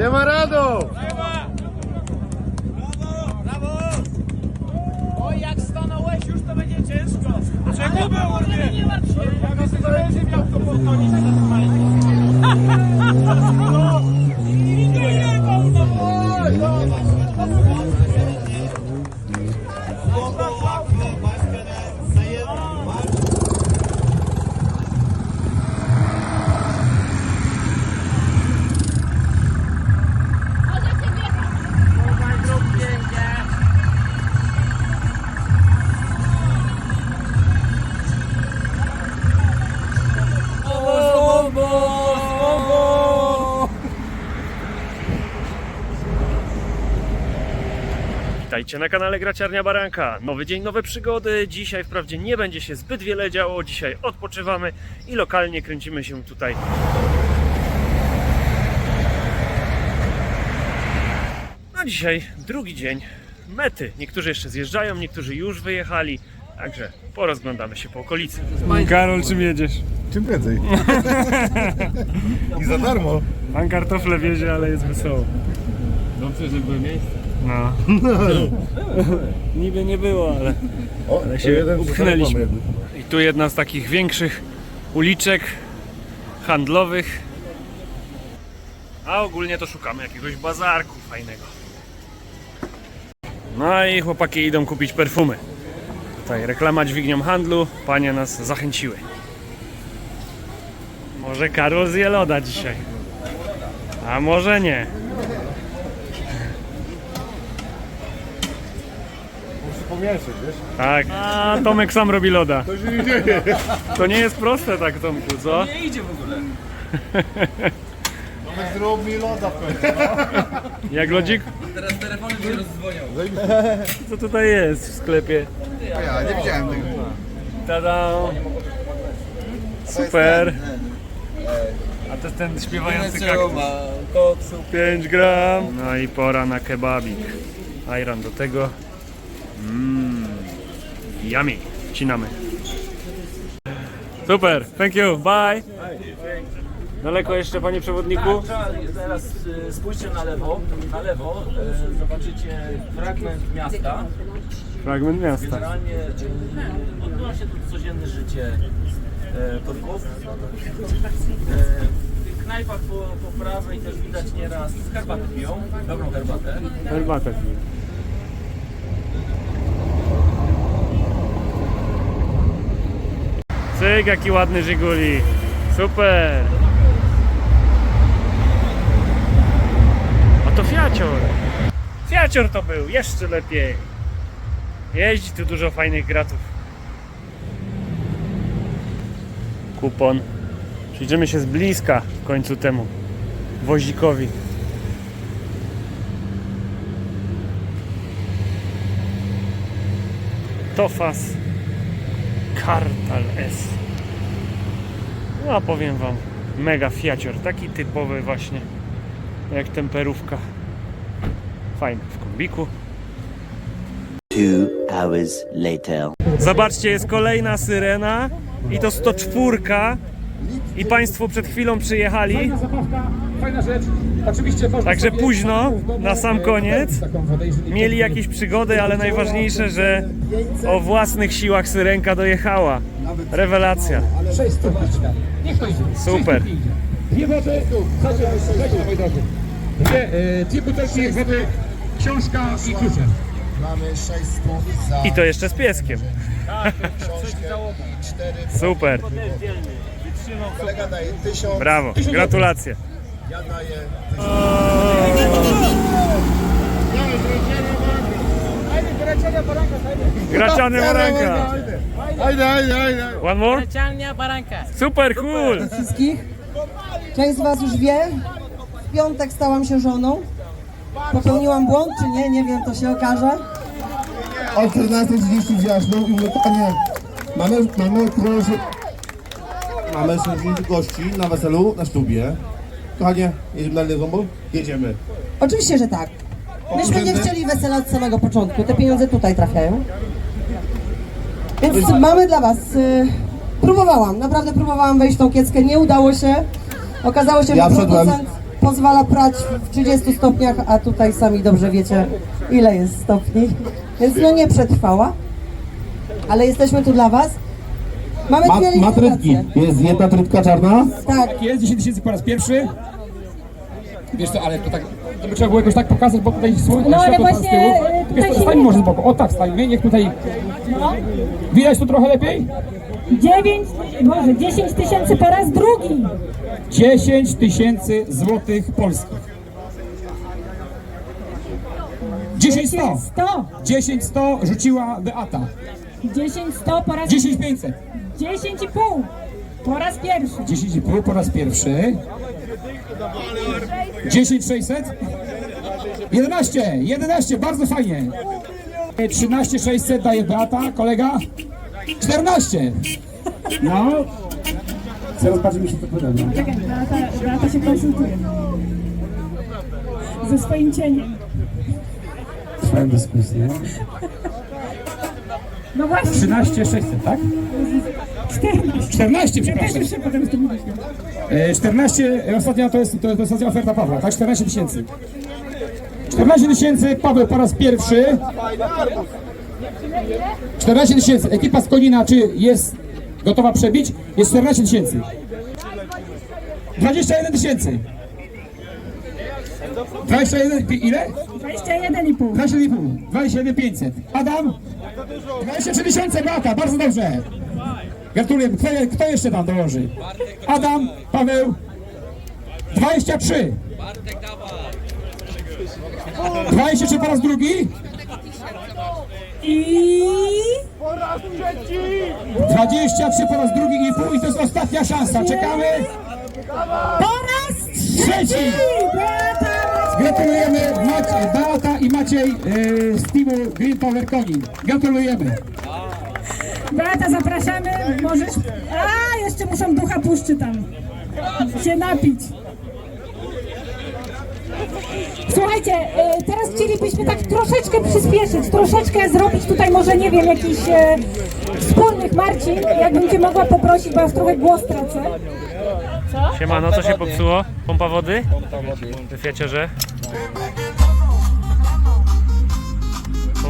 Siema Rado! Oj, jak stanąłeś już, to będzie ciężko. Czego było nie? Martw się. Ja bym sobie będzie miał to podchodzić No, Witajcie na kanale Graciarnia Baranka. Nowy dzień, nowe przygody. Dzisiaj wprawdzie nie będzie się zbyt wiele działo. Dzisiaj odpoczywamy i lokalnie kręcimy się tutaj. A dzisiaj drugi dzień mety. Niektórzy jeszcze zjeżdżają, niektórzy już wyjechali. Także porozglądamy się po okolicy. Karol, czym jedziesz? Czym prędzej. I za darmo. Pan kartofle wiezie, ale jest wesoło. Dobrze, że były miejsce. No. Niby nie było, ale O, Ale się jeden upchnęliśmy. I tu jedna z takich większych uliczek handlowych. A ogólnie to szukamy jakiegoś bazarku fajnego. No i chłopaki idą kupić perfumy. Tutaj reklama dźwignią handlu. Panie nas zachęciły. Może Karol zje loda dzisiaj. A może nie. Wiesz? Tak. A Tomek sam robi loda. To się nie dzieje. To nie jest proste tak Tomku, co? Nie idzie w ogóle. Tomek zrób mi loda w końcu. Jak lodzik? Teraz telefony się rozdzwonią. Co tutaj jest w sklepie? Ja nie widziałem tego. Tada! Super! A to jest ten śpiewający kaktus. koksu. 5 gram. No i pora na kebabik. Ajran do tego. Mmm. Yummy. Wcinamy. Super, thank you, bye. Daleko jeszcze, panie przewodniku? Teraz y, spójrzcie na lewo, na lewo, y, zobaczycie fragment miasta. Fragment miasta. Generalnie y, odbywa się tu codzienne życie y, Turków. Y, W knajpach po, po prawej też widać nieraz herbatę piją, dobrą herbatę. Herbatę. Cyk, jaki ładny Żiguli. Super. A to Fiacior. Fiacior to był, jeszcze lepiej. Jeździ tu dużo fajnych gratów. Kupon. Przyjrzymy się z bliska w końcu temu wozikowi. Tofas Kartal S. No a powiem wam, mega fiacior, taki typowy właśnie, jak temperówka. Fajny w kombiku. Two hours later. Zobaczcie, jest kolejna syrena i to 104 i Państwo przed chwilą przyjechali, Fajna rzecz. Oczywiście można Także sobie późno, w domu, na sam e, koniec, taką wodę, jeżeli mieli jakieś przygody, ale najważniejsze, że o własnych siłach syrenka dojechała. Rewelacja. 600 liczka. Niech to idzie. Super. 600 idzie. Dwie wody, chodźcie, chodźcie na mój drodzy. Dwie, e, dwie butelki wody, książka i klucze. Mamy 6 stów za I to jeszcze z pieskiem. książkę i 4 Super. Kolega daje 1000, Brawo. Gratulacje. ja daję Graciany Moranka. Ajde, ajde, ajde. One more? Baranka. Super cool. wszystkich. Część z Was już wie. W piątek stałam się żoną. Popełniłam błąd, czy nie? Nie wiem, to się okaże. O 14.30 wziąłeś, no i mówię, kochanie, mamy, mamy. Mamy 60 gości na weselu, na ślubie. Kochanie, jedziemy na Lezombo? Jedziemy. Oczywiście, że tak. Myśmy nie chcieli wesela od samego początku. Te pieniądze tutaj trafiają. Więc mamy dla Was. y, Próbowałam, naprawdę próbowałam wejść w tą kieckę. Nie udało się. Okazało się, Ja że wszedłem. producent pozwala prać w 30 stopniach, a tutaj sami dobrze wiecie, ile jest stopni. Więc no nie przetrwała. Ale jesteśmy tu dla Was. Mamy Ma, dwie ma trytki. Jest jedna trytka czarna. Tak, Jest 10 tysięcy po raz pierwszy. Wiesz co, ale to tak, to by trzeba było jakoś tak pokazać, bo tutaj słońce, No, ale światło tam z właśnie, tyłu. e, tutaj Wiesz co, się stań nie może z boku. O tak, stańmy, niech tutaj... Widać tu trochę lepiej? 9, może 10 tysięcy po raz drugi. 10 tysięcy złotych polskich. 10 100. 100. 10 100 rzuciła Beata. 10 100 po raz 10 500. 10,5 po raz pierwszy. 10,5 po raz pierwszy. 10 600. 11, 11, bardzo fajnie. 13 600 daje Beata, kolega. 14. No. Zaraz patrzymy się to podoba. Czekaj, Beata, Beata się konsultuje. Ze swoim cieniem. Trwają dyskusję. No właśnie, 13 600, tak? 14. 14, Ja też przepraszam. już się potem z tym mówiliśmy. E, 14, ostatnia to jest, to jest ostatnia oferta Pawła, tak? 14 tysięcy. 14 tysięcy, Paweł po raz pierwszy. 14 tysięcy, ekipa z Konina, czy jest gotowa przebić? Jest 14 tysięcy. 21 tysięcy. 21, pi- ile? 21,5. 21,5. 21 500. Adam? 23 tysiące, Beata, bardzo dobrze. Gratuluję. Kto, kto jeszcze tam dołoży? Adam, Paweł. 23. 23 po raz drugi. I 23 po raz drugi i pół i to jest ostatnia szansa. Czekamy. po raz Trzeci. Gratulujemy Maciej, Beata i Maciej yy, z teamu Green Power Konin. Gratulujemy. Beata, zapraszamy. Możesz. A, jeszcze muszą ducha puszczy tam się napić. Słuchajcie, e, teraz chcielibyśmy tak troszeczkę przyspieszyć, troszeczkę zrobić tutaj może, nie wiem, jakiś e, wspólnych. Marcin, jakbym Cię mogła poprosić, bo już trochę głos tracę. Siemano, co się popsuło? Pompa wody? Pompa wody. W Fiacie, że?